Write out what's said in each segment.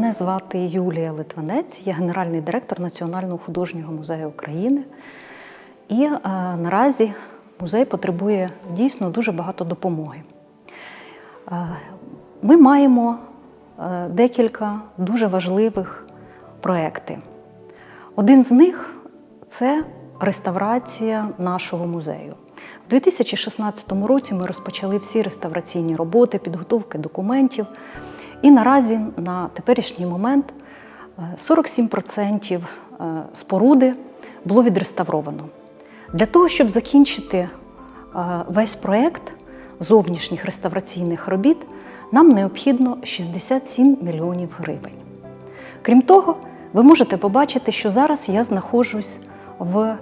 Мене звати Юлія Литванець, я генеральний директор Національного художнього музею України. І е, наразі музей потребує дійсно дуже багато допомоги. Е, ми маємо е, декілька дуже важливих проєктів. Один з них це реставрація нашого музею. У 2016 році ми розпочали всі реставраційні роботи, підготовки документів. І наразі на теперішній момент е, 47% е, споруди було відреставровано. Для того, щоб закінчити е, весь проєкт зовнішніх реставраційних робіт, нам необхідно 67 мільйонів гривень. Крім того, ви можете побачити, що зараз я знаходжусь в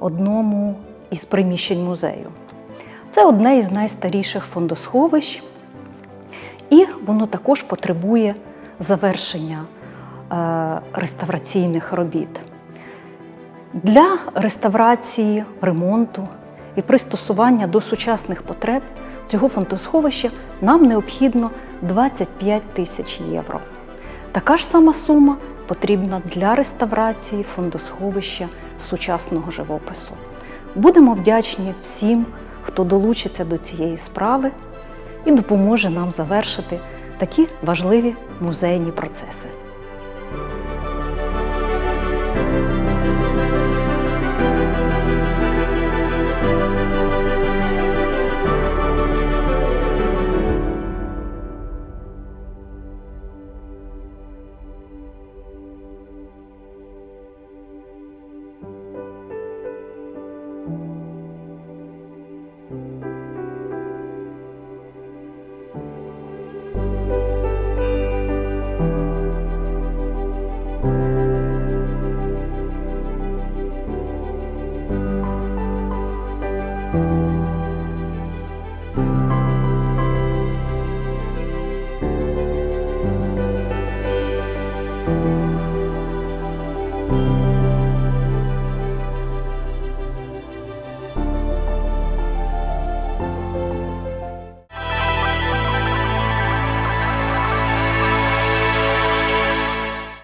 одному із приміщень музею. Це одне із найстаріших фондосховищ, і воно також потребує завершення е, реставраційних робіт. Для реставрації, ремонту і пристосування до сучасних потреб цього фондосховища нам необхідно 25 тисяч євро. Така ж сама сума потрібна для реставрації фондосховища сучасного живопису. Будемо вдячні всім, хто долучиться до цієї справи і допоможе нам завершити такі важливі музейні процеси.